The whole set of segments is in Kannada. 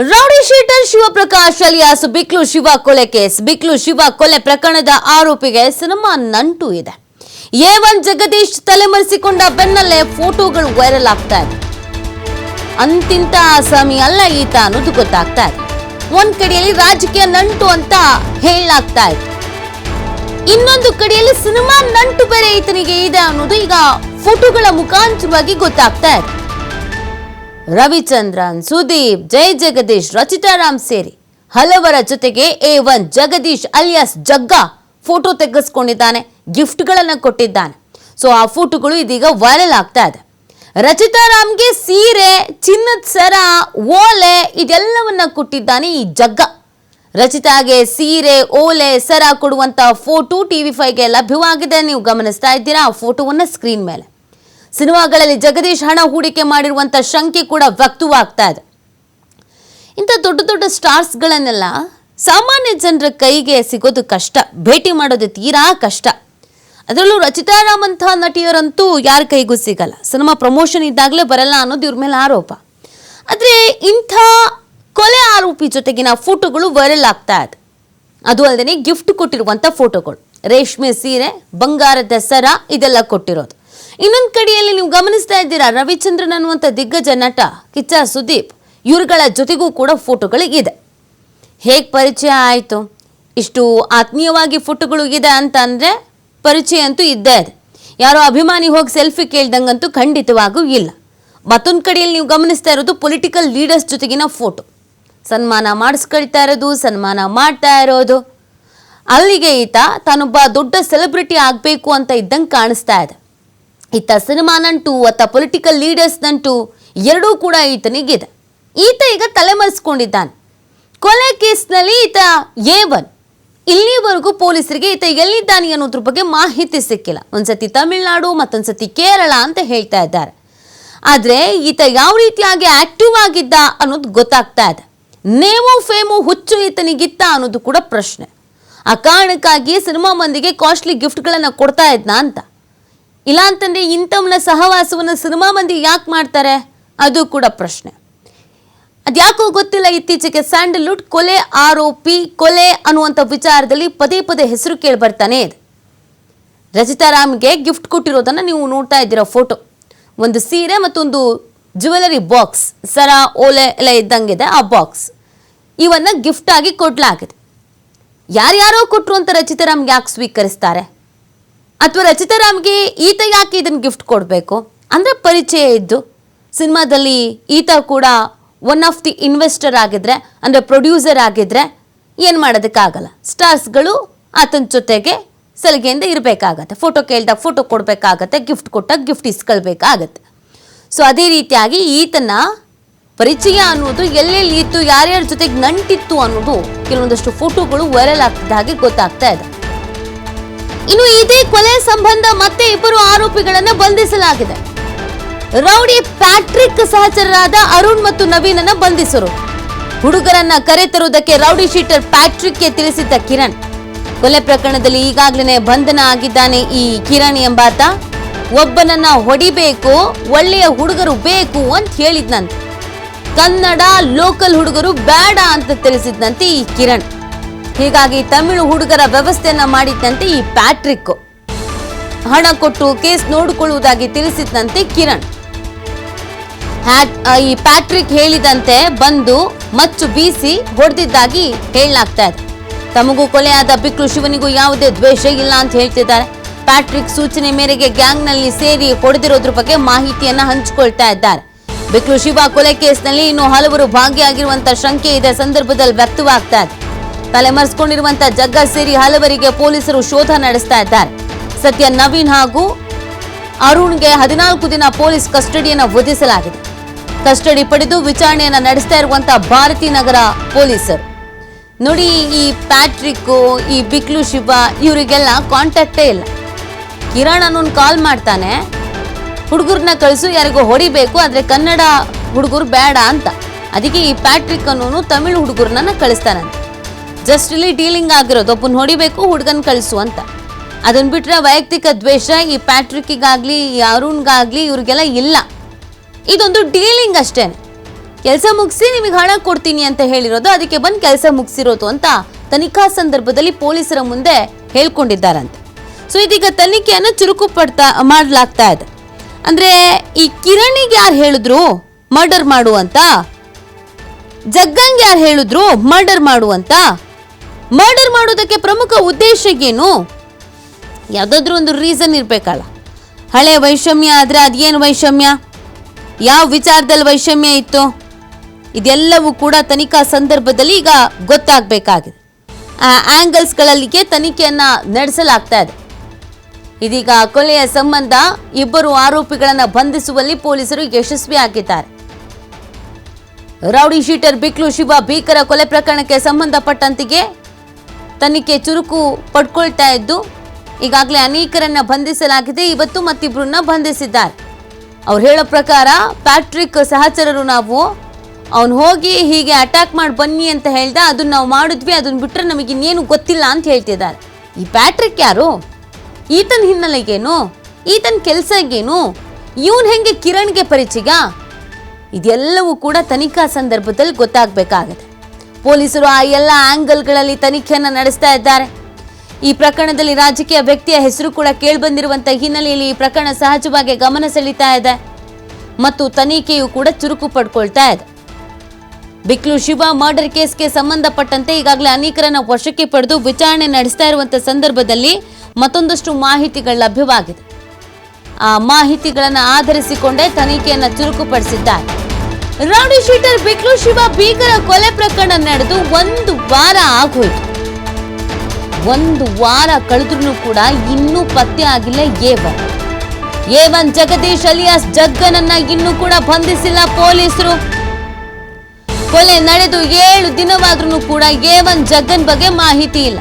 Rowdy sheeter Shivaprakash alias Biklu Shiva ಕೊಲೆ ಕೇಸ್. ಬಿಕ್ಲು ಶಿವ ಕೊಲೆ ಪ್ರಕರಣದ ಆರೋಪಿಗೆ ಸಿನಿಮಾ ನಂಟು ಇದೆ. ಎ ಒನ್ ಜಗದೀಶ್ ತಲೆಮರೆಸಿಕೊಂಡ ಬೆನ್ನಲ್ಲೇ ಫೋಟೋಗಳು ವೈರಲ್ ಆಗ್ತಾ ಇದೆ ಅಂತಿಂತ ಆಸಾಮಿ ಅಲ್ಲ ಈತ ಅನ್ನೋದು ಗೊತ್ತಾಗ್ತಾ ಇದೆ. ಒಂದ್ ಕಡೆಯಲ್ಲಿ ರಾಜಕೀಯ ನಂಟು ಅಂತ ಹೇಳಲಾಗ್ತಾ ಇದೆ. ಇನ್ನೊಂದು ಕಡೆಯಲ್ಲಿ ಸಿನಿಮಾ ನಂಟು ಬೇರೆ ಈತನಿಗೆ ಇದೆ ಅನ್ನೋದು ಈಗ ಫೋಟೋಗಳ ಮುಖಾಂತರವಾಗಿ ಗೊತ್ತಾಗ್ತಾ ಇದೆ. ರವಿಚಂದ್ರನ್, ಸುದೀಪ್, ಜೈ ಜಗದೀಶ್, ರಚಿತಾರಾಮ್ ಸೇರಿ ಹಲವರ ಜೊತೆಗೆ A one Jagadish alias Jagga photo ತೆಗೆಸ್ಕೊಂಡಿದ್ದಾನೆ ಗಿಫ್ಟ್ಗಳನ್ನ ಕೊಟ್ಟಿದ್ದಾನೆ. ಸೊ ಆ ಫೋಟೋಗಳು ಇದೀಗ ವೈರಲ್ ಆಗ್ತಾ ಇದೆ. ರಚಿತಾರಾಮ್ಗೆ ಸೀರೆ, ಚಿನ್ನದ ಸರ, ಓಲೆ ಇದೆಲ್ಲವನ್ನ ಕೊಟ್ಟಿದ್ದಾನೆ ಈ ಜಗ್ಗ. ರಚಿತಾಗೆ ಸೀರೆ, ಓಲೆ, ಸರ ಕೊಡುವಂತ ಫೋಟೋ ಟಿವಿ ಫೈವ್ಗೆ ಲಭ್ಯವಾಗಿದೆ. ನೀವು ಗಮನಿಸ್ತಾ ಇದ್ದೀರಾ ಆ ಫೋಟೋವನ್ನ ಸ್ಕ್ರೀನ್ ಮೇಲೆ. ಸಿನಿಮಾಗಳಲ್ಲಿ ಜಗದೀಶ್ ಹಣ ಹೂಡಿಕೆ ಮಾಡಿರುವಂತ ಶಂಕೆ ಕೂಡ ವ್ಯಕ್ತವಾಗ್ತಾ ಇದೆ. ಇಂಥ ದೊಡ್ಡ ದೊಡ್ಡ ಸ್ಟಾರ್ಸ್ಗಳನ್ನೆಲ್ಲ ಸಾಮಾನ್ಯ ಜನರ ಕೈಗೆ ಸಿಗೋದು ಕಷ್ಟ, ಭೇಟಿ ಮಾಡೋದು ತೀರಾ ಕಷ್ಟ. ಅದರಲ್ಲೂ ರಚಿತಾ ರಾಮ್ ಅಂತ ನಟಿಯರಂತೂ ಯಾರ ಕೈಗೂ ಸಿಗಲ್ಲ. ಸಿನಿಮಾ ಪ್ರಮೋಷನ್ ಇದ್ದಾಗಲೇ ಬರಲ್ಲ ಅನ್ನೋದು ಇವ್ರ ಮೇಲೆ ಆರೋಪ. ಆದರೆ ಇಂಥ ಕೊಲೆ ಆರೋಪಿ ಜೊತೆಗಿನ ಫೋಟೋಗಳು ವೈರಲ್ ಆಗ್ತಾ ಇದೆ. ಅದು ಅಲ್ಲದೆ ಗಿಫ್ಟ್ ಕೊಟ್ಟಿರುವಂಥ ಫೋಟೋಗಳು. ರೇಷ್ಮೆ ಸೀರೆ ಬಂಗಾರದ ಸರ ಇದೆಲ್ಲ ಕೊಟ್ಟಿರೋದು. ಇನ್ನೊಂದು ಕಡೆಯಲ್ಲಿ ನೀವು ಗಮನಿಸ್ತಾ ಇದ್ದೀರಾ, ರವಿಚಂದ್ರನ್ ಅನ್ನುವಂಥ ದಿಗ್ಗಜ ನಟ ಕಿಚ್ಚ ಸುದೀಪ್. ಇವರುಗಳ ಜೊತೆಗೂ ಕೂಡ ಫೋಟೋಗಳು ಇದೆ ಹೇಗೆ ಪರಿಚಯ ಆಯಿತು? ಇಷ್ಟು ಆತ್ಮೀಯವಾಗಿ ಫೋಟೋಗಳು ಇದೆ ಅಂತ ಅಂದರೆ ಪರಿಚಯ ಅಂತೂ ಇದ್ದೇ ಇದೆ. ಯಾರೋ ಅಭಿಮಾನಿ ಹೋಗಿ ಸೆಲ್ಫಿ ಕೇಳ್ದಂಗಂತೂ ಖಂಡಿತವಾಗೂ ಇಲ್ಲ. ಮತ್ತೊಂದು ಕಡೆಯಲ್ಲಿ ನೀವು ಗಮನಿಸ್ತಾ ಇರೋದು ಪೊಲಿಟಿಕಲ್ ಲೀಡರ್ಸ್ ಜೊತೆಗಿನ ಫೋಟೋ. ಸನ್ಮಾನ ಮಾಡಿಸ್ಕೊಳ್ತಾ ಇರೋದು, ಸನ್ಮಾನ ಮಾಡ್ತಾ ಇರೋದು. ಅಲ್ಲಿಗೆ ಈತ ತಾನೊಬ್ಬ ದೊಡ್ಡ ಸೆಲೆಬ್ರಿಟಿ ಆಗಬೇಕು ಅಂತ ಇದ್ದಂಗೆ ಕಾಣಿಸ್ತಾ ಇದೆ. ಈತ ಸಿನಿಮಾನಂಟು ಅತ್ತ ಪೊಲಿಟಿಕಲ್ ಲೀಡರ್ಸ್ ನಂಟು ಎರಡೂ ಕೂಡ ಈತನಿಗಿದೆ. ಈತ ಈಗ ತಲೆಮರೆಸ್ಕೊಂಡಿದ್ದಾನೆ. ಕೊಲೆ ಕೇಸ್ನಲ್ಲಿ ಈತ ಎ ಒನ್ ಇಲ್ಲಿವರೆಗೂ ಪೊಲೀಸರಿಗೆ ಈತ ಎಲ್ಲಿದ್ದಾನೆ ಅನ್ನೋದ್ರ ಬಗ್ಗೆ ಮಾಹಿತಿ ಸಿಕ್ಕಿಲ್ಲ. ಒಂದ್ಸತಿ ತಮಿಳುನಾಡು, ಮತ್ತೊಂದ್ಸತಿ ಕೇರಳ ಅಂತ ಹೇಳ್ತಾ ಇದ್ದಾರೆ. ಆದರೆ ಈತ ಯಾವ ರೀತಿಯಾಗಿ ಆಕ್ಟಿವ್ ಆಗಿದ್ದ ಅನ್ನೋದು ಗೊತ್ತಾಗ್ತಾ ಇದೆ. ನೇಮು ಫೇಮು ಹುಚ್ಚು ಈತನಿಗಿತ್ತ ಅನ್ನೋದು ಕೂಡ ಪ್ರಶ್ನೆ. ಆ ಕಾರಣಕ್ಕಾಗಿ ಸಿನಿಮಾ ಮಂದಿಗೆ ಕಾಸ್ಟ್ಲಿ ಗಿಫ್ಟ್ಗಳನ್ನು ಕೊಡ್ತಾ ಇದ್ನ ಅಂತ. ಇಲ್ಲ ಅಂತಂದ್ರೆ ಇಂಥವನ್ನ ಸಹವಾಸವನ್ನು ಸಿನಿಮಾ ಮಂದಿ ಯಾಕೆ ಮಾಡ್ತಾರೆ? ಅದು ಕೂಡ ಪ್ರಶ್ನೆ. ಅದ್ಯಾಕೋ ಗೊತ್ತಿಲ್ಲ ಇತ್ತೀಚೆಗೆ ಸ್ಯಾಂಡಲ್ವುಡ್ ಕೊಲೆ ಆರೋಪಿ, ಕೊಲೆ ಅನ್ನುವಂಥ ವಿಚಾರದಲ್ಲಿ ಪದೇ ಪದೇ ಹೆಸರು ಕೇಳಿ ಬರ್ತಾನೆ ಇದೆ. ರಚಿತಾರಾಮ್ಗೆ ಗಿಫ್ಟ್ ಕೊಟ್ಟಿರೋದನ್ನು ನೀವು ನೋಡ್ತಾ ಇದ್ದೀರಾ ಫೋಟೋ. ಒಂದು ಸೀರೆ ಮತ್ತೊಂದು ಜ್ಯುವೆಲರಿ ಬಾಕ್ಸ್, ಸರ, ಓಲೆ ಎಲ್ಲ ಇದ್ದಂಗಿದೆ ಆ ಬಾಕ್ಸ್. ಇವನ್ನ ಗಿಫ್ಟ್ ಆಗಿ ಕೊಡ್ಲಾಗಿದೆ. ಯಾರ್ಯಾರೋ ಕೊಟ್ಟರು ಅಂತ ರಚಿತಾ ರಾಮ್ಗೆ ಯಾಕೆ ಸ್ವೀಕರಿಸ್ತಾರೆ? ಅಥವಾ ರಚಿತಾರಾಮ್ಗೆ ಈತ ಯಾಕೆ ಇದನ್ನು ಗಿಫ್ಟ್ ಕೊಡಬೇಕು? ಅಂದರೆ ಪರಿಚಯ ಇದ್ದು, ಸಿನಿಮಾದಲ್ಲಿ ಈತ ಕೂಡ ಒನ್ ಆಫ್ ದಿ ಇನ್ವೆಸ್ಟರ್ ಆಗಿದ್ರೆ, ಅಂದರೆ ಪ್ರೊಡ್ಯೂಸರ್ ಆಗಿದ್ರೆ ಏನು ಮಾಡೋದಕ್ಕಾಗಲ್ಲ. ಸ್ಟಾರ್ಸ್ಗಳು ಆತನ ಜೊತೆಗೆ ಸಲಿಗೆಯಿಂದ ಇರಬೇಕಾಗತ್ತೆ. ಫೋಟೋ ಕೇಳಿದಾಗ ಫೋಟೋ ಕೊಡಬೇಕಾಗತ್ತೆ, ಗಿಫ್ಟ್ ಕೊಟ್ಟಾಗ ಗಿಫ್ಟ್ ಇಸ್ಕೊಳ್ಬೇಕಾಗತ್ತೆ. ಸೊ ಅದೇ ರೀತಿಯಾಗಿ ಈತನ ಪರಿಚಯ ಅನ್ನೋದು ಎಲ್ಲೆಲ್ಲಿ ಇತ್ತು, ಯಾರ್ಯಾರ ಜೊತೆಗೆ ನಂಟಿತ್ತು ಅನ್ನೋದು ಕೆಲವೊಂದಷ್ಟು ಫೋಟೋಗಳು ವೈರಲ್ ಆಗ್ತಿದ್ದ ಹಾಗೆ ಗೊತ್ತಾಗ್ತಾ ಇದೆ. ಇನ್ನು ಇದೇ ಕೊಲೆ ಸಂಬಂಧ ಮತ್ತೆ ಇಬ್ಬರು ಆರೋಪಿಗಳನ್ನು ಬಂಧಿಸಲಾಗಿದೆ. ರೌಡಿ ಪ್ಯಾಟ್ರಿಕ್ ಸಹಚರರಾದ ಅರುಣ್ ಮತ್ತು ನವೀನನ್ನ ಬಂಧಿಸರು. ಹುಡುಗರನ್ನ ಕರೆತರುವುದಕ್ಕೆ ರೌಡಿ ಶೀಟರ್ ಪ್ಯಾಟ್ರಿಕ್ಗೆ ತಿಳಿಸಿದ್ದ ಕಿರಣ್. ಕೊಲೆ ಪ್ರಕರಣದಲ್ಲಿ ಈಗಾಗಲೇ ಬಂಧನ ಆಗಿದ್ದಾನೆ ಈ ಕಿರಣ್ ಎಂಬಾತ. ಒಬ್ಬನನ್ನ ಹೊಡಿಬೇಕು, ಒಳ್ಳೆಯ ಹುಡುಗರು ಬೇಕು ಅಂತ ಹೇಳಿದ್ನಂತೆ. ಕನ್ನಡ ಲೋಕಲ್ ಹುಡುಗರು ಬೇಡ ಅಂತ ತಿಳಿಸಿದ್ನಂತೆ ಈ ಕಿರಣ್. ಹೀಗಾಗಿ ತಮಿಳು ಹುಡುಗರ ವ್ಯವಸ್ಥೆಯನ್ನ ಮಾಡಿದ್ದಂತೆ ಈ ಪ್ಯಾಟ್ರಿಕ್ ಹಣ ಕೊಟ್ಟು ಕೇಸ್ ನೋಡಿಕೊಳ್ಳುವುದಾಗಿ ತಿಳಿಸಿದಂತೆ ಕಿರಣ್. ಈ ಪ್ಯಾಟ್ರಿಕ್ ಹೇಳಿದಂತೆ ಬಂದು ಮಚ್ಚು ಬೀಸಿ ಹೊಡೆದಿದ್ದಾಗಿ ಹೇಳಲಾಗ್ತಾ ಇದೆ. ತಮಗೂ ಕೊಲೆಯಾದ ಬಿಕ್ರು ಶಿವನಿಗೂ ಯಾವುದೇ ದ್ವೇಷ ಇಲ್ಲ ಅಂತ ಹೇಳ್ತಿದ್ದಾರೆ. ಪ್ಯಾಟ್ರಿಕ್ ಸೂಚನೆ ಮೇರೆಗೆ ಗ್ಯಾಂಗ್ನಲ್ಲಿ ಸೇರಿ ಹೊಡೆದಿರೋದ್ರ ಬಗ್ಗೆ ಮಾಹಿತಿಯನ್ನ ಹಂಚಿಕೊಳ್ತಾ ಇದ್ದಾರೆ. ಬಿಕ್ರು ಶಿವ ಕೊಲೆ ಕೇಸ್ನಲ್ಲಿ ಇನ್ನು ಹಲವರು ಭಾಗಿಯಾಗಿರುವಂತ ಶಂಕೆ ಇದೆ, ಸಂದರ್ಭದಲ್ಲಿ ವ್ಯಕ್ತವಾಗ್ತಾ ಇದೆ. ತಲೆಮರೆಸಿಕೊಂಡಿರುವಂತ ಜಗ್ಗ ಸೇರಿ ಹಲವರಿಗೆ ಪೊಲೀಸರು ಶೋಧ ನಡೆಸ್ತಾ ಇದ್ದಾರೆ. ಸದ್ಯ ನವೀನ್ ಹಾಗೂ ಅರುಣ್ಗೆ ಹದಿನಾಲ್ಕು ದಿನ ಪೊಲೀಸ್ ಕಸ್ಟಡಿಯನ್ನು ವಧಿಸಲಾಗಿದೆ. ಕಸ್ಟಡಿ ಪಡೆದು ವಿಚಾರಣೆಯನ್ನು ನಡೆಸ್ತಾ ಇರುವಂತಹ ಭಾರತಿ ನಗರ ಪೊಲೀಸರು. ನೋಡಿ ಈ ಪ್ಯಾಟ್ರಿಕ್ ಈ ಬಿಕ್ಲು ಶಿವ ಇವರಿಗೆಲ್ಲ ಕಾಂಟ್ಯಾಕ್ಟೇ ಇಲ್ಲ. ಕಿರಣ್ ಅನ್ನೋನ್ ಕಾಲ್ ಮಾಡ್ತಾನೆ. ಹುಡುಗರನ್ನ ಕಳಿಸು, ಯಾರಿಗೋ ಹೊಡಿಬೇಕು, ಆದ್ರೆ ಕನ್ನಡ ಹುಡುಗರು ಬೇಡ ಅಂತ. ಅದಕ್ಕೆ ಈ ಪ್ಯಾಟ್ರಿಕ್ ಅನ್ನೋನು ತಮಿಳು ಹುಡುಗರನ್ನ ಕಳಿಸ್ತಾನಂತೆ. ಜಸ್ಟ್ ಇಲ್ಲಿ ಡೀಲಿಂಗ್ ಆಗಿರೋದು. ಒಬ್ಬನ ಹೊಡಿಬೇಕು, ಹುಡುಗನ್ ಕಳಿಸು ಅಂತ. ಅದನ್ನ ಬಿಟ್ರೆ ವೈಯಕ್ತಿಕ ದ್ವೇಷ ಈ ಪ್ಯಾಟ್ರಿಕ್ಕಿಗಾಗ್ಲಿ, ಈ ಅರುಣ್ಗಾಗ್ಲಿ ಇವ್ರಿಗೆಲ್ಲ ಇಲ್ಲ. ಇದೊಂದು ಡೀಲಿಂಗ್ ಅಷ್ಟೇ. ಕೆಲಸ ಮುಗಿಸಿ ನಿಮಗೆ ಹಣ ಕೊಡ್ತೀನಿ ಅಂತ ಹೇಳಿರೋದು. ಅದಕ್ಕೆ ಬಂದು ಕೆಲಸ ಮುಗಿಸಿರೋದು ಅಂತ ತನಿಖಾ ಸಂದರ್ಭದಲ್ಲಿ ಪೊಲೀಸರ ಮುಂದೆ ಹೇಳ್ಕೊಂಡಿದ್ದಾರಂತೆ. ಸೊ ಇದೀಗ ತನಿಖೆಯನ್ನು ಚುರುಕು ಪಡ್ತಾ ಮಾಡಲಾಗ್ತಾ ಇದೆ. ಅಂದ್ರೆ ಈ ಕಿರಣಿಗೆ ಯಾರು ಹೇಳಿದ್ರು ಮರ್ಡರ್ ಮಾಡು ಅಂತ? ಜಗ್ಗಂಗೆ ಯಾರು ಹೇಳಿದ್ರು ಮರ್ಡರ್ ಮಾಡು ಅಂತ? ಮರ್ಡರ್ ಮಾಡೋದಕ್ಕೆ ಪ್ರಮುಖ ಉದ್ದೇಶ ಏನು? ಯಾವುದಾದ್ರೂ ಒಂದು ರೀಸನ್ ಇರಬೇಕಲ್ಲ. ಹಳೆ ವೈಷಮ್ಯ ಆದರೆ ಅದೇನು ವೈಷಮ್ಯ? ಯಾವ ವಿಚಾರದಲ್ಲಿ ವೈಷಮ್ಯ ಇತ್ತು? ಇದೆಲ್ಲವೂ ಕೂಡ ತನಿಖಾ ಸಂದರ್ಭದಲ್ಲಿ ಈಗ ಗೊತ್ತಾಗಬೇಕಾಗಿದೆ. ಆ ಆ್ಯಂಗಲ್ಸ್ಗಳಲ್ಲಿಗೆ ತನಿಖೆಯನ್ನು ನಡೆಸಲಾಗ್ತಾ ಇದೆ. ಇದೀಗ ಕೊಲೆಯ ಸಂಬಂಧ ಇಬ್ಬರು ಆರೋಪಿಗಳನ್ನು ಬಂಧಿಸುವಲ್ಲಿ ಪೊಲೀಸರು ಯಶಸ್ವಿಯಾಗಿದ್ದಾರೆ ರೌಡಿ ಶೀಟರ್ ಬಿಕ್ಲು ಶಿವ ಭೀಕರ ಕೊಲೆ ಪ್ರಕರಣಕ್ಕೆ ಸಂಬಂಧಪಟ್ಟಂತೆಗೆ ತನಿಖೆ ಚುರುಕು ಪಡ್ಕೊಳ್ತಾ ಇದ್ದು, ಈಗಾಗಲೇ ಅನೇಕರನ್ನ ಬಂಧಿಸಲಾಗಿದೆ. ಇವತ್ತು ಮತ್ತಿಬ್ಬರನ್ನ ಬಂಧಿಸಿದ್ದಾರೆ. ಅವ್ರು ಹೇಳೋ ಪ್ರಕಾರ ಪ್ಯಾಟ್ರಿಕ್ ಸಹಚರರು ನಾವು. ಅವನು ಹೋಗಿ ಹೀಗೆ ಅಟ್ಯಾಕ್ ಮಾಡಿ ಬನ್ನಿ ಅಂತ ಹೇಳ್ದ, ಅದನ್ನ ನಾವು ಮಾಡಿದ್ವಿ ಅದನ್ನ ಬಿಟ್ಟರೆ ನಮಗೆ ಇನ್ನೇನು ಗೊತ್ತಿಲ್ಲ ಅಂತ ಹೇಳ್ತಿದ್ದಾರೆ. ಈ ಪ್ಯಾಟ್ರಿಕ್ ಯಾರು? ಈತನ ಹಿನ್ನೆಲೆಗೇನು? ಈತನ ಕೆಲಸಗೇನು? ಇವನು ಹೆಂಗೆ ಕಿರಣ್ಗೆ ಪರಿಚಯ? ಇದೆಲ್ಲವೂ ಕೂಡ ತನಿಖಾ ಸಂದರ್ಭದಲ್ಲಿ ಗೊತ್ತಾಗಬೇಕಾಗಿದೆ ಪೊಲೀಸರು ಆ ಎಲ್ಲ ಆಂಗಲ್ಗಳಲ್ಲಿ ತನಿಖೆಯನ್ನು ನಡೆಸ್ತಾ ಇದ್ದಾರೆ. ಈ ಪ್ರಕರಣದಲ್ಲಿ ರಾಜಕೀಯ ವ್ಯಕ್ತಿಯ ಹೆಸರು ಕೂಡ ಕೇಳಿಬಂದಿರುವಂಥ ಹಿನ್ನೆಲೆಯಲ್ಲಿ ಈ ಪ್ರಕರಣ ಸಹಜವಾಗಿ ಗಮನ ಸೆಳೀತಾ ಇದೆ. ಮತ್ತು ತನಿಖೆಯು ಕೂಡ ಚುರುಕು ಪಡ್ಕೊಳ್ತಾ ಇದೆ. ಬಿಕ್ಲು ಶಿವ ಮರ್ಡರ್ ಕೇಸ್ಗೆ ಸಂಬಂಧಪಟ್ಟಂತೆ ಈಗಾಗಲೇ ಅನೇಕರನ್ನ ವಶಕ್ಕೆ ಪಡೆದು ವಿಚಾರಣೆ ನಡೆಸ್ತಾ ಇರುವಂಥ ಸಂದರ್ಭದಲ್ಲಿ ಮತ್ತೊಂದಷ್ಟು ಮಾಹಿತಿಗಳು ಲಭ್ಯವಾಗಿದೆ. ಆ ಮಾಹಿತಿಗಳನ್ನು ಆಧರಿಸಿಕೊಂಡೇ ತನಿಖೆಯನ್ನು ಚುರುಕುಪಡಿಸಿದ್ದಾರೆ. ರೌಡಿ ಶೀಟರ್ ಬಿಕ್ಲು ಶಿವ ಭೀಕರ ಕೊಲೆ ಪ್ರಕರಣ ನಡೆದು ಒಂದು ವಾರ ಆಗೋಯ್ತು. ಒಂದು ವಾರ ಕಳೆದ್ರೂ ಕೂಡ ಇನ್ನೂ ಪತ್ತೆ ಆಗಿಲ್ಲ A one. A one Jagadish alias ಜಗ್ಗನನ್ನ ಇನ್ನೂ ಕೂಡ ಬಂಧಿಸಿಲ್ಲ ಪೊಲೀಸರು. ಕೊಲೆ ನಡೆದು ಏಳು ದಿನವಾದ್ರೂ ಕೂಡ ಏವನ್ ಜಗ್ಗನ್ ಬಗ್ಗೆ ಮಾಹಿತಿ ಇಲ್ಲ.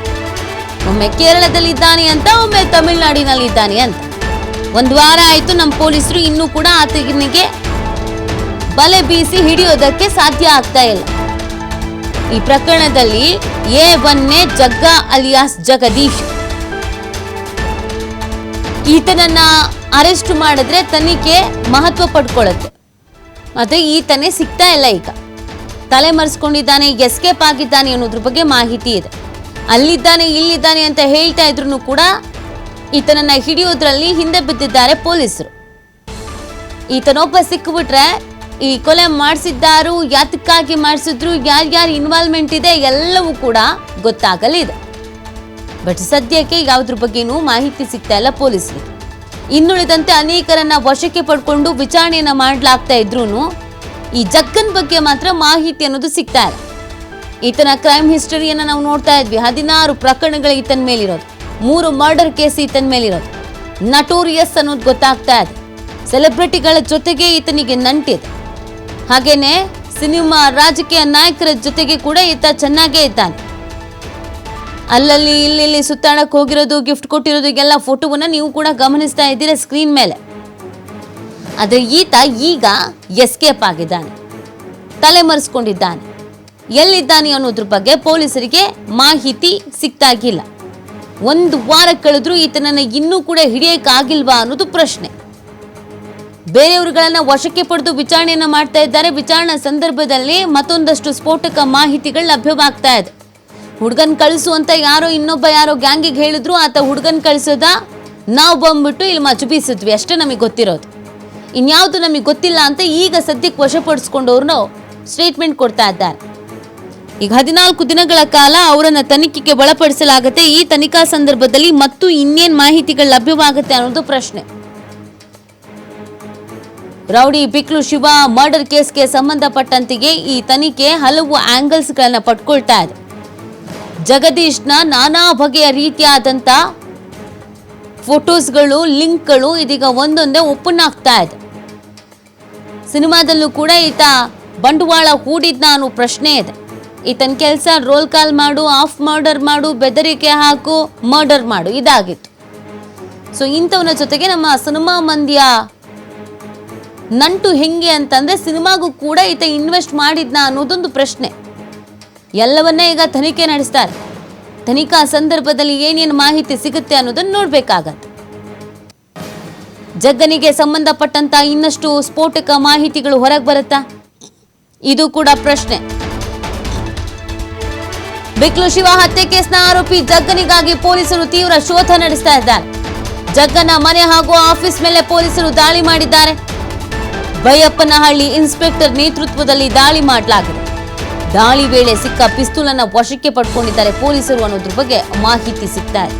ಒಮ್ಮೆ ಕೇರಳದಲ್ಲಿದ್ದಾನೆ ಅಂತ, ಒಮ್ಮೆ ತಮಿಳುನಾಡಿನಲ್ಲಿದ್ದಾನೆ ಅಂತ. ಒಂದು ವಾರ ಆಯ್ತು ನಮ್ಮ ಪೊಲೀಸರು, ಇನ್ನೂ ಕೂಡ ಆತನಿಗೆ ಬಲೆ ಬೀಸಿ ಹಿಡಿಯೋದಕ್ಕೆ ಸಾಧ್ಯ ಆಗ್ತಾ ಇಲ್ಲ. ಈ ಪ್ರಕರಣದಲ್ಲಿ ಎ ಒನ್ನೇ ಜಗ್ಗ ಅಲಿಯಾಸ್ ಜಗದೀಶ್. ಈತನನ್ನ ಅರೆಸ್ಟ್ ಮಾಡಿದ್ರೆ ತನಿಖೆ ಮಹತ್ವ ಪಡ್ಕೊಳ್ಳುತ್ತೆ. ಮತ್ತೆ ಈತನೇ ಸಿಗ್ತಾ ಇಲ್ಲ ಈಗ. ತಲೆ ಮರೆಸ್ಕೊಂಡಿದ್ದಾನೆ, ಎಸ್ಕೇಪ್ ಆಗಿದ್ದಾನೆ ಅನ್ನೋದ್ರ ಬಗ್ಗೆ ಮಾಹಿತಿ ಇದೆ. ಅಲ್ಲಿದ್ದಾನೆ, ಇಲ್ಲಿದ್ದಾನೆ ಅಂತ ಹೇಳ್ತಾ ಇದ್ರು ಕೂಡ ಈತನನ್ನ ಹಿಡಿಯೋದ್ರಲ್ಲಿ ಹಿಂದೆ ಬಿದ್ದಿದ್ದಾರೆ ಪೊಲೀಸರು. ಈತನೊಬ್ಬ ಸಿಕ್ಕಿಬಿಟ್ರೆ ಈ ಕೊಲೆ ಮಾಡಿಸಿದ್ದಾರು, ಯಾತಕ್ಕಾಗಿ ಮಾಡಿಸಿದ್ರು ಯಾರ್ಯಾರು ಇನ್ವಾಲ್ವ್ಮೆಂಟ್ ಇದೆ, ಎಲ್ಲವೂ ಕೂಡ ಗೊತ್ತಾಗಲಿದೆ. ಬಟ್ ಸದ್ಯಕ್ಕೆ ಯಾವುದ್ರ ಬಗ್ಗೆನೂ ಮಾಹಿತಿ ಸಿಗ್ತಾ ಇಲ್ಲ ಪೊಲೀಸರಿಗೆ ಇನ್ನುಳಿದಂತೆ ಅನೇಕರನ್ನ ವಶಕ್ಕೆ ಪಡ್ಕೊಂಡು ವಿಚಾರಣೆಯನ್ನ ಮಾಡಲಾಗ್ತಾ ಇದ್ರೂ ಈ ಜಗ್ಗನ್ ಬಗ್ಗೆ ಮಾತ್ರ ಮಾಹಿತಿ ಅನ್ನೋದು ಸಿಗ್ತಾ ಇಲ್ಲ. ಈತನ ಕ್ರೈಮ್ ಹಿಸ್ಟರಿಯನ್ನ ನಾವು ನೋಡ್ತಾ ಇದ್ವಿ. ಹದಿನಾರು ಪ್ರಕರಣಗಳು ಈತನ ಮೇಲಿರೋದು. ಮೂರು ಮರ್ಡರ್ ಕೇಸ್ ಈತನ ಮೇಲಿರೋದು. ನಟೋರಿಯಸ್ ಅನ್ನೋದು ಗೊತ್ತಾಗ್ತಾ ಇದೆ. ಸೆಲೆಬ್ರಿಟಿಗಳ ಜೊತೆಗೆ ಈತನಿಗೆ ನಂಟಿದೆ. ಹಾಗೇನೆ ಸಿನಿಮಾ ರಾಜಕೀಯ ನಾಯಕರ ಜೊತೆಗೆ ಕೂಡ ಈತ ಚೆನ್ನಾಗೇ ಇದ್ದಾನೆ. ಅಲ್ಲಲ್ಲಿ ಇಲ್ಲಿ ಸುತ್ತಾಡಕ್ಕೆ ಹೋಗಿರೋದು ಗಿಫ್ಟ್ ಕೊಟ್ಟಿರೋದು ಎಲ್ಲ ಫೋಟೋವನ್ನ ನೀವು ಕೂಡ ಗಮನಿಸ್ತಾ ಇದ್ದೀರಾ ಸ್ಕ್ರೀನ್ ಮೇಲೆ. ಆದರೆ ಈತ ಈಗ ಎಸ್ಕೇಪ್ ಆಗಿದ್ದಾನೆ. ತಲೆ ಮರೆಸ್ಕೊಂಡಿದ್ದಾನೆ. ಎಲ್ಲಿದ್ದಾನೆ ಅನ್ನೋದ್ರ ಬಗ್ಗೆ ಪೊಲೀಸರಿಗೆ ಮಾಹಿತಿ ಸಿಗ್ತಾಗಿಲ್ಲ ಒಂದು ವಾರ ಕಳೆದ್ರೂ ಈತನನ್ನು ಇನ್ನೂ ಕೂಡ ಹಿಡಿಯಕ್ಕಾಗಿಲ್ವಾ ಅನ್ನೋದು ಪ್ರಶ್ನೆ. ಬೇರೆಯವರುಗಳನ್ನ ವಶಕ್ಕೆ ಪಡೆದು ವಿಚಾರಣೆಯನ್ನ ಮಾಡ್ತಾ ಇದ್ದಾರೆ. ವಿಚಾರಣಾ ಸಂದರ್ಭದಲ್ಲಿ ಮತ್ತೊಂದಷ್ಟು ಸ್ಫೋಟಕ ಮಾಹಿತಿಗಳು ಲಭ್ಯವಾಗ್ತಾ ಇದೆ. ಹುಡುಗನ್ ಕಳಿಸು ಅಂತ ಯಾರೋ ಇನ್ನೊಬ್ಬ ಯಾರೋ ಗ್ಯಾಂಗಿಗೆ ಹೇಳಿದ್ರು, ಆತ ಹುಡುಗನ್ ಕಳಿಸೋದ. ನಾವು ಬಂದ್ಬಿಟ್ಟು ಇಲ್ಲಿ ಮಚ್ಚು ಬೀಸಿದ್ವಿ. ಅಷ್ಟೇ ನಮಗೆ ಗೊತ್ತಿರೋದು. ಇನ್ಯಾವುದು ನಮಗೆ ಗೊತ್ತಿಲ್ಲ ಅಂತ ಈಗ ಸದ್ಯಕ್ಕೆ ವಶಪಡಿಸ್ಕೊಂಡವ್ರು ಸ್ಟೇಟ್ಮೆಂಟ್ ಕೊಡ್ತಾ ಇದ್ದಾರೆ. ಈಗ ಹದಿನಾಲ್ಕು ದಿನಗಳ ಕಾಲ ಅವರನ್ನ ತನಿಖೆಗೆ ಒಳಪಡಿಸಲಾಗುತ್ತೆ. ಈ ತನಿಖಾ ಸಂದರ್ಭದಲ್ಲಿ ಮತ್ತು ಇನ್ನೇನು ಮಾಹಿತಿಗಳು ಲಭ್ಯವಾಗುತ್ತೆ ಅನ್ನೋದು ಪ್ರಶ್ನೆ. ರೌಡಿ ಬಿಕ್ಲು ಶಿವ ಮರ್ಡರ್ ಕೇಸ್ಗೆ ಸಂಬಂಧಪಟ್ಟಂತೆ ಈ ತನಿಖೆ ಹಲವು ಆಂಗಲ್ಸ್ಗಳನ್ನ ಪಟ್ಕೊಳ್ತಾ ಇದೆ. ಜಗದೀಶ್ನ ನಾನಾ ಬಗೆಯ ರೀತಿಯಾದಂಥ ಫೋಟೋಸ್ಗಳು, ಲಿಂಕ್ಗಳು ಇದೀಗ ಒಂದೊಂದೇ ಓಪನ್ ಆಗ್ತಾ ಇದೆ. ಸಿನಿಮಾದಲ್ಲೂ ಕೂಡ ಈತ ಬಂಡವಾಳ ಹೂಡಿದ್ನ ಅನ್ನೋ ಪ್ರಶ್ನೆ ಇದೆ. ಈತನ ಕೆಲಸ ರೋಲ್ ಕಾಲ್ ಮಾಡು, ಆಫ್ ಮರ್ಡರ್ ಮಾಡು, ಬೆದರಿಕೆ ಹಾಕು, ಮರ್ಡರ್ ಮಾಡು ಇದಾಗಿತ್ತು. ಸೊ ಇಂಥವನ ಜೊತೆಗೆ ನಮ್ಮ ಸಿನಿಮಾ ಮಂದಿಯ ನಂಟು ಹೆಂಗೆ ಅಂತಂದ್ರೆ ಸಿನಿಮಾಗೂ ಕೂಡ ಈತ ಇನ್ವೆಸ್ಟ್ ಮಾಡಿದ್ನ ಅನ್ನೋದೊಂದು ಪ್ರಶ್ನೆ. ಎಲ್ಲವನ್ನೇ ಈಗ ತನಿಖೆ ನಡೆಸ್ತಾರೆ. ತನಿಖಾ ಸಂದರ್ಭದಲ್ಲಿ ಏನೇನು ಮಾಹಿತಿ ಸಿಗುತ್ತೆ ಅನ್ನೋದನ್ನ ನೋಡ್ಬೇಕಾಗತ್ತೆ. ಜಗ್ಗನಿಗೆ ಸಂಬಂಧಪಟ್ಟಂತ ಇನ್ನಷ್ಟು ಸ್ಫೋಟಕ ಮಾಹಿತಿಗಳು ಹೊರಗೆ ಬರುತ್ತಾ? ಇದು ಕೂಡ ಪ್ರಶ್ನೆ. ಬಿಕ್ಲು ಶಿವ ಹತ್ಯೆ ಕೇಸ್ನ ಆರೋಪಿ ಜಗ್ಗನಿಗಾಗಿ ಪೊಲೀಸರು ತೀವ್ರ ಶೋಧ ನಡೆಸ್ತಾ ಇದ್ದಾರೆ. ಜಗ್ಗನ ಮನೆ ಹಾಗೂ ಆಫೀಸ್ ಮೇಲೆ ಪೊಲೀಸರು ದಾಳಿ ಮಾಡಿದ್ದಾರೆ. ಬೈಯಪ್ಪನಹಳ್ಳಿ ಇನ್ಸ್ಪೆಕ್ಟರ್ ನೇತೃತ್ವದಲ್ಲಿ ದಾಳಿ ಮಾಡಲಾಗಿದೆ. ದಾಳಿ ವೇಳೆ ಸಿಕ್ಕ ಪಿಸ್ತೂಲ್ ಅನ್ನು ವಶಕ್ಕೆ ಪಡ್ಕೊಂಡಿದ್ದಾರೆ ಪೊಲೀಸರು ಅನ್ನೋದ್ರ ಬಗ್ಗೆ ಮಾಹಿತಿ ಸಿಗ್ತಾ ಇದೆ.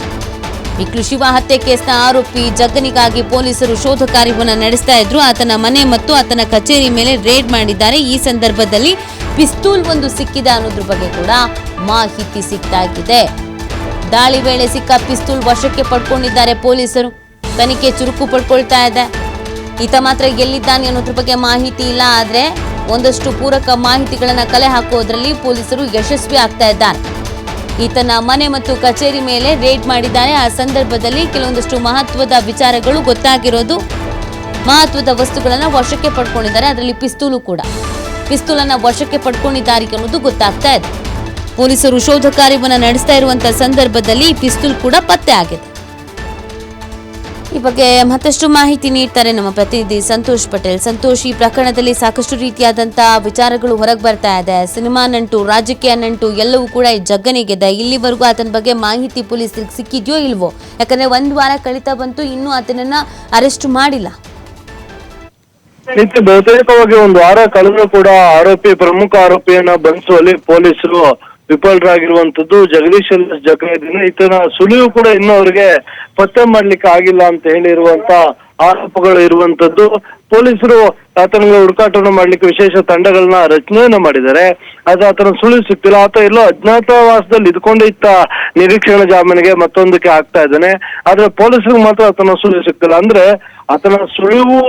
ಬಿಕ್ಲು ಶಿವ ಹತ್ಯೆ ಕೇಸ್ನ ಆರೋಪಿ ಜಗ್ಗನಿಗಾಗಿ ಪೊಲೀಸರು ಶೋಧ ಕಾರ್ಯವನ್ನು ನಡೆಸ್ತಾ ಇದ್ರು. ಆತನ ಮನೆ ಮತ್ತು ಆತನ ಕಚೇರಿ ಮೇಲೆ ರೇಡ್ ಮಾಡಿದ್ದಾರೆ. ಈ ಸಂದರ್ಭದಲ್ಲಿ ಪಿಸ್ತೂಲ್ ಒಂದು ಸಿಕ್ಕಿದೆ ಅನ್ನೋದ್ರ ಬಗ್ಗೆ ಕೂಡ ಮಾಹಿತಿ ಸಿಗ್ತಾ ಇದೆ. ದಾಳಿ ವೇಳೆ ಸಿಕ್ಕ ಪಿಸ್ತೂಲ್ ವಶಕ್ಕೆ ಪಡ್ಕೊಂಡಿದ್ದಾರೆ ಪೊಲೀಸರು. ತನಿಖೆ ಚುರುಕು ಪಡ್ಕೊಳ್ತಾ ಇದೆ. ಈತ ಮಾತ್ರ ಎಲ್ಲಿದ್ದಾನೆ ಅನ್ನೋದ್ರ ಬಗ್ಗೆ ಮಾಹಿತಿ ಇಲ್ಲ, ಆದ್ರೆ ಒಂದಷ್ಟು ಪೂರಕ ಮಾಹಿತಿಗಳನ್ನ ಕಲೆ ಹಾಕುವುದರಲ್ಲಿ ಪೊಲೀಸರು ಯಶಸ್ವಿ ಆಗ್ತಾ ಇದ್ದಾರೆ ಈತನ ಮನೆ ಮತ್ತು ಕಚೇರಿ ಮೇಲೆ ರೇಡ್ ಮಾಡಿದ್ದಾರೆ ಆ ಸಂದರ್ಭದಲ್ಲಿ ಕೆಲವೊಂದಷ್ಟು ಮಹತ್ವದ ವಿಚಾರಗಳು ಗೊತ್ತಾಗಿರೋದು, ಮಹತ್ವದ ವಸ್ತುಗಳನ್ನ ವಶಕ್ಕೆ ಪಡ್ಕೊಂಡಿದ್ದಾರೆ. ಅದರಲ್ಲಿ ಪಿಸ್ತೂಲು ಕೂಡ. ಪಿಸ್ತೂಲನ್ನ ವಶಕ್ಕೆ ಪಡ್ಕೊಂಡಿದ್ದಾರೆ ಅನ್ನೋದು ಗೊತ್ತಾಗ್ತಾ ಇದೆ. ಪೊಲೀಸರು ಶೋಧ ಕಾರ್ಯವನ್ನು ನಡೆಸ್ತಾ ಇರುವಂತಹ ಸಂದರ್ಭದಲ್ಲಿ ಪಿಸ್ತೂಲ್ ಕೂಡ ಪತ್ತೆ ಆಗಿದೆ. ಈ ಬಗ್ಗೆ ಮತ್ತಷ್ಟು ಮಾಹಿತಿ ನೀಡ್ತಾರೆ ನಮ್ಮ ಪ್ರತಿನಿಧಿ ಸಂತೋಷ್ ಪಟೇಲ್. ಸಂತೋಷ್, ಈ ಪ್ರಕರಣದಲ್ಲಿ ಸಾಕಷ್ಟು ರೀತಿಯಾದಂತಹ ವಿಚಾರಗಳು ಹೊರಗೆ ಬರ್ತಾ ಇದೆ. ಸಿನಿಮಾ ನಂಟು, ರಾಜಕೀಯ ನಂಟು ಎಲ್ಲವೂ ಕೂಡ ಈ ಜಗ್ಗನಿಗಿದೆ ಇಲ್ಲಿವರೆಗೂ ಆತನ ಬಗ್ಗೆ ಮಾಹಿತಿ ಪೊಲೀಸರಿಗೆ ಸಿಕ್ಕಿದ್ಯೋ ಇಲ್ವೋ? ಯಾಕಂದ್ರೆ ಒಂದ್ ವಾರ ಕಳೀತಾ ಬಂತು, ಇನ್ನೂ ಆತನನ್ನ ಅರೆಸ್ಟ್ ಮಾಡಿಲ್ಲ. ಬಹುತೇಕವಾಗಿ ಒಂದು ವಾರ ಕಳೆದ್ರೂ ಕೂಡ ಆರೋಪಿ, ಪ್ರಮುಖ ಆರೋಪಿಯನ್ನ ಬಂಧಿಸುವಲ್ಲಿ ಪೊಲೀಸರು ವಿಫಲರಾಗಿರುವಂತದ್ದು ಜಗದೀಶ್ ಜಗನ್ ಈತನ ಸುಳಿವು ಕೂಡ ಇನ್ನು ಅವರಿಗೆ ಪತ್ತೆ ಮಾಡ್ಲಿಕ್ಕೆ ಆಗಿಲ್ಲ ಅಂತ ಹೇಳಿರುವಂತ ಆರೋಪಗಳು ಇರುವಂತದ್ದು ಪೊಲೀಸರು ಆತನಿಗೆ ಹುಡುಕಾಟವನ್ನು ಮಾಡ್ಲಿಕ್ಕೆ ವಿಶೇಷ ತಂಡಗಳನ್ನ ರಚನೆಯನ್ನ ಮಾಡಿದ್ದಾರೆ. ಅದು ಆತನ ಸುಳಿವು ಸಿಕ್ತಿಲ್ಲ ಆತ ಎಲ್ಲೋ ಅಜ್ಞಾತವಾಸದಲ್ಲಿ ಇದ್ಕೊಂಡು ಇತ್ತ ನಿರೀಕ್ಷಣಾ ಜಾಮೀನಿಗೆ ಮತ್ತೊಂದಕ್ಕೆ ಆಗ್ತಾ ಇದ್ದಾನೆ. ಆದ್ರೆ ಪೊಲೀಸರಿಗೆ ಮಾತ್ರ ಆತನ ಸುಳಿವು ಸಿಕ್ತಿಲ್ಲ ಅಂದ್ರೆ ಆತನ ಸುಳಿವು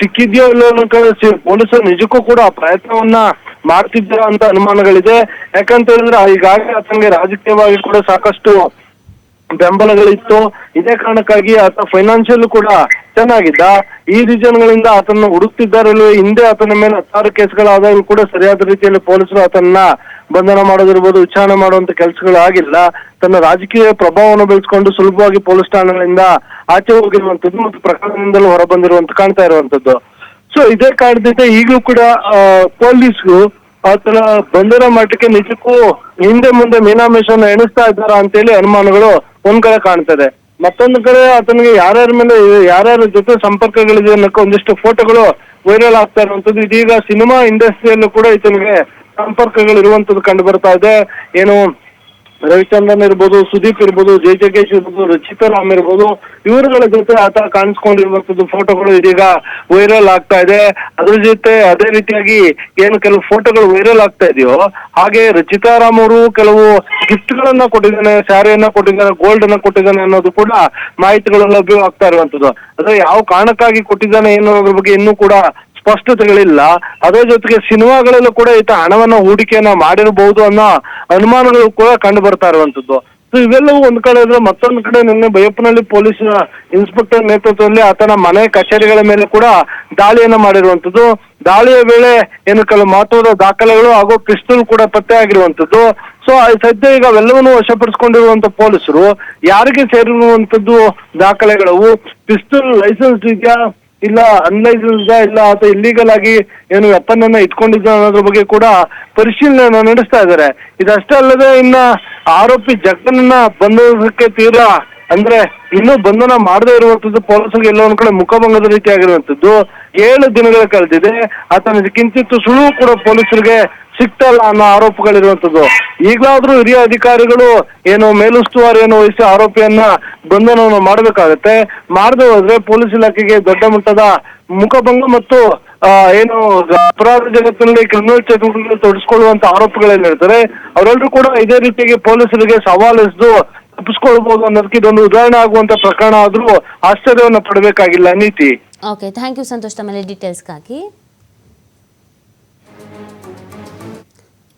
ಸಿಕ್ಕಿದ್ಯೋ ಇಲ್ಲೋ ಅನ್ನೋ ಪೊಲೀಸರು ನಿಜಕ್ಕೂ ಕೂಡ ಆ ಪ್ರಯತ್ನವನ್ನ ಮಾಡ್ತಿದ್ದೀರಾ ಅಂತ ಅನುಮಾನಗಳಿದೆ. ಯಾಕಂತ ಹೇಳಿದ್ರೆ ಈಗಾಗಲೇ ಆತನಿಗೆ ರಾಜಕೀಯವಾಗಿ ಕೂಡ ಸಾಕಷ್ಟು ಬೆಂಬಲಗಳಿತ್ತು. ಇದೇ ಕಾರಣಕ್ಕಾಗಿ ಆತ ಫೈನಾನ್ಷಿಯಲ್ ಕೂಡ ಚೆನ್ನಾಗಿದ್ದ. ಈ ರೀಸನ್ಗಳಿಂದ ಆತನ ಹುಡುಕ್ತಿದ್ದಾರಲ್ಲೂ ಹಿಂದೆ ಆತನ ಮೇಲೆ ಹತ್ತಾರು ಕೇಸ್ಗಳಾದಾಗಲೂ ಕೂಡ ಸರಿಯಾದ ರೀತಿಯಲ್ಲಿ ಪೊಲೀಸರು ಆತನ್ನ ಬಂಧನ ಮಾಡೋದಿರ್ಬೋದು, ವಿಚಾರಣೆ ಮಾಡುವಂತ ಕೆಲಸಗಳು ಆಗಿಲ್ಲ. ತನ್ನ ರಾಜಕೀಯ ಪ್ರಭಾವವನ್ನು ಬೆಳೆಸ್ಕೊಂಡು ಸುಲಭವಾಗಿ ಪೊಲೀಸ್ ಠಾಣೆಗಳಿಂದ ಆಚೆ ಹೋಗಿರುವಂತದ್ದು ಮತ್ತು ಪ್ರಕರಣದಿಂದಲೂ ಹೊರಬಂದಿರುವಂತ ಕಾಣ್ತಾ ಇರುವಂತದ್ದು. ಸೊ ಇದೇ ಕಾರಣದಿಂದ ಈಗಲೂ ಕೂಡ ಪೊಲೀಸ್ರು ತರ ಬಂಧನ ಮಟ್ಟಕ್ಕೆ ನಿಜಕ್ಕೂ ಹಿಂದೆ ಮುಂದೆ ಮೀನಾಮೇಷವನ್ನು ಎಣಿಸ್ತಾ ಇದ್ದಾರಾ ಅಂತೇಳಿ ಅನುಮಾನಗಳು ಒಂದ್ ಕಡೆ ಕಾಣ್ತದೆ. ಮತ್ತೊಂದು ಕಡೆ ಆತನಿಗೆ ಯಾರ್ಯಾರ ಮೇಲೆ, ಯಾರ್ಯಾರ ಜೊತೆ ಸಂಪರ್ಕಗಳಿದೆ ಅನ್ನೋಕೆ ಒಂದಿಷ್ಟು ಫೋಟೋಗಳು ವೈರಲ್ ಆಗ್ತಾ ಇರುವಂತದ್ದು ಇದೀಗ ಸಿನಿಮಾ ಇಂಡಸ್ಟ್ರಿಯಲ್ಲೂ ಕೂಡ ಈತನಿಗೆ ಸಂಪರ್ಕಗಳು ಇರುವಂತದ್ದು ಕಂಡು ಬರ್ತಾ ಇದೆ. ಏನು ರವಿಚಂದ್ರನ್ ಇರ್ಬೋದು, ಸುದೀಪ್ ಇರ್ಬೋದು, ಜೈ ಜಗೇಶ್ ಇರ್ಬೋದು ರಚಿತಾ ರಾಮ್ ಇರ್ಬೋದು, ಇವರುಗಳ ಜೊತೆ ಆತ ಕಾಣಿಸ್ಕೊಂಡಿರುವಂತದ್ದು ಫೋಟೋಗಳು ಇದೀಗ ವೈರಲ್ ಆಗ್ತಾ ಇದೆ. ಅದ್ರ ಜೊತೆ ಅದೇ ರೀತಿಯಾಗಿ ಏನು ಕೆಲವು ಫೋಟೋಗಳು ವೈರಲ್ ಆಗ್ತಾ ಇದೆಯೋ, ಹಾಗೆ ರಚಿತಾ ರಾಮ್ ಅವರು ಕೆಲವು ಗಿಫ್ಟ್ ಗಳನ್ನ ಕೊಟ್ಟಿದ್ದಾನೆ ಸ್ಯಾರಿಯನ್ನ ಕೊಟ್ಟಿದ್ದಾನೆ ಗೋಲ್ಡ್ ಅನ್ನ ಕೊಟ್ಟಿದ್ದಾನೆ ಅನ್ನೋದು ಕೂಡ ಮಾಹಿತಿಗಳು ಲಭ್ಯವಾಗ್ತಾ ಇರುವಂತದ್ದು ಅದ್ರ ಯಾವ ಕಾರಣಕ್ಕಾಗಿ ಕೊಟ್ಟಿದ್ದಾನೆ ಏನು ಅನ್ನೋದ್ರ ಬಗ್ಗೆ ಇನ್ನೂ ಕೂಡ ಸ್ಪಷ್ಟತೆಗಳಿಲ್ಲ. ಅದರ ಜೊತೆಗೆ ಸಿನಿಮಾಗಳಲ್ಲೂ ಕೂಡ ಈತ ಹಣವನ್ನ ಹೂಡಿಕೆಯನ್ನ ಮಾಡಿರಬಹುದು ಅನ್ನೋ ಅನುಮಾನಗಳು ಕೂಡ ಕಂಡು ಬರ್ತಾ ಇರುವಂತದ್ದು ಸೊ ಇವೆಲ್ಲವೂ ಒಂದ್ ಕಡೆ ಇದ್ರೆ ಮತ್ತೊಂದು ಕಡೆ ನಿನ್ನೆ ಬೈಯಪ್ಪನಹಳ್ಳಿ ಪೊಲೀಸ್ ಇನ್ಸ್ಪೆಕ್ಟರ್ ನೇತೃತ್ವದಲ್ಲಿ ಆತನ ಮನೆ ಕಚೇರಿಗಳ ಮೇಲೆ ಕೂಡ ದಾಳಿಯನ್ನ ಮಾಡಿರುವಂತದ್ದು ದಾಳಿಯ ವೇಳೆ ಏನು ಕೆಲವು ಮಹತ್ವದ ದಾಖಲೆಗಳು ಹಾಗೂ ಪಿಸ್ತೂಲ್ ಕೂಡ ಪತ್ತೆ ಆಗಿರುವಂತದ್ದು ಸೊ ಸದ್ಯ ಈಗ ಅವೆಲ್ಲವನ್ನು ವಶಪಡಿಸಿಕೊಂಡಿರುವಂತ ಪೊಲೀಸರು ಯಾರಿಗೆ ಸೇರಿರುವಂತದ್ದು ದಾಖಲೆಗಳವು? ಪಿಸ್ತೂಲ್ ಲೈಸೆನ್ಸ್ ಇದೆಯಾ? ಇಲ್ಲ ಅನ್ಲೈಸೆನ್ಸ್ ಇಲ್ಲ ಅಥವಾ ಇಲ್ಲಿಗಲ್ ಆಗಿ ಏನು ವೆಪನ್ ಅನ್ನ ಇಟ್ಕೊಂಡಿದ್ದ ಅನ್ನೋದ್ರ ಬಗ್ಗೆ ಕೂಡ ಪರಿಶೀಲನೆ ನಡೆಸ್ತಾ ಇದ್ದಾರೆ. ಇದಷ್ಟೇ ಅಲ್ಲದೆ ಇನ್ನ ಆರೋಪಿ ಜಗನ್ನ ಬಂಧಿಸಕ್ಕೆ ತೀರಾ ಅಂದ್ರೆ ಇನ್ನೂ ಬಂಧನ ಮಾಡದೇ ಇರುವಂತದ್ದು ಪೊಲೀಸರಿಗೆ ಎಲ್ಲೋ ಒಂದ್ ಕಡೆ ಮುಖಭಂಗದ ರೀತಿ ಆಗಿರುವಂತದ್ದು. ಏಳು ದಿನಗಳ ಕಳೆದಿದೆ. ಆತನ ಕಿಂಚಿತ್ತು ಸುಳುವು ಕೂಡ ಪೊಲೀಸರಿಗೆ ಸಿಗ್ತಲ್ಲ ಅನ್ನೋ ಆರೋಪಗಳಿರುವಂತದ್ದು. ಈಗಲಾದ್ರೂ ಹಿರಿಯ ಅಧಿಕಾರಿಗಳು ಏನು ಮೇಲುಸ್ತುವಾರಿಯನ್ನು ವಹಿಸಿ ಆರೋಪಿಯನ್ನ ಬಂಧನವನ್ನು ಮಾಡಬೇಕಾಗತ್ತೆ. ಮಾಡದೆ ಹೋದ್ರೆ ಪೊಲೀಸ್ ಇಲಾಖೆಗೆ ದೊಡ್ಡ ಮಟ್ಟದ ಮುಖಭಂಗ ಮತ್ತು ಏನು ಅಪರಾಧ ಜಗತ್ತಿನಲ್ಲಿ ಕ್ರಿಮಿನಲ್ ಚಟುವಟಿಕೆಗಳು ತೊಡಗಿಸ್ಕೊಳ್ಳುವಂತ ಆರೋಪಗಳೇನಿರ್ತಾರೆ ಅವರೆಲ್ಲರೂ ಕೂಡ ಇದೇ ರೀತಿಯಾಗಿ ಪೊಲೀಸರಿಗೆ ಸವಾಲೆಸೆದು ತಪ್ಪಿಸ್ಕೊಳ್ಬಹುದು ಅನ್ನೋದಕ್ಕೆ ಇದೊಂದು ಉದಾಹರಣೆ ಆಗುವಂತ ಪ್ರಕರಣ ಆದ್ರೂ ಆಶ್ಚರ್ಯವನ್ನು ಪಡಬೇಕಾಗಿಲ್ಲ ನೀತಿ. Okay thank you Santosh details ಡೀಟೇಲ್ಸ್ಗಾಗಿ